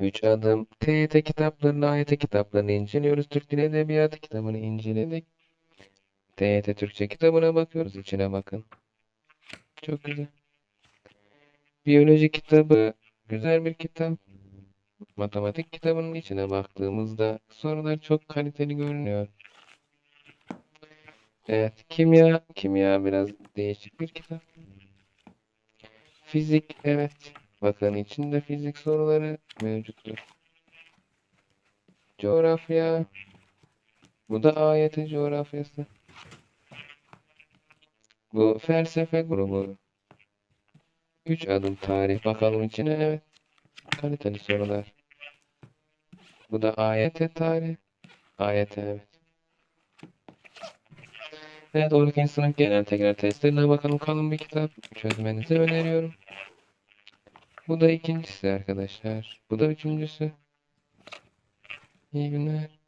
3 adım TYT kitaplarını, AYT kitaplarını inceliyoruz. Türk Dili Edebiyatı kitabını inceledik. TYT Türkçe kitabına bakıyoruz. İçine bakın. Çok güzel. Biyoloji kitabı güzel bir kitap. Matematik kitabının içine baktığımızda sorular çok kaliteli görünüyor. Evet, kimya, kimya biraz değişik bir kitap. Fizik, evet. Bakın içinde fizik soruları mevcuttur. Coğrafya. Bu da AYT coğrafyası. Bu felsefe grubu. 3 adım tarih. Bakalım içine, evet. Kaliteli sorular. Bu da AYT tarih. AYT evet. Evet 12. sınıf genel tekrar testlerine bakalım. Kalın bir kitap. Çözmenizi öneriyorum. Bu da ikincisi arkadaşlar. Bu da üçüncüsü. İyi günler.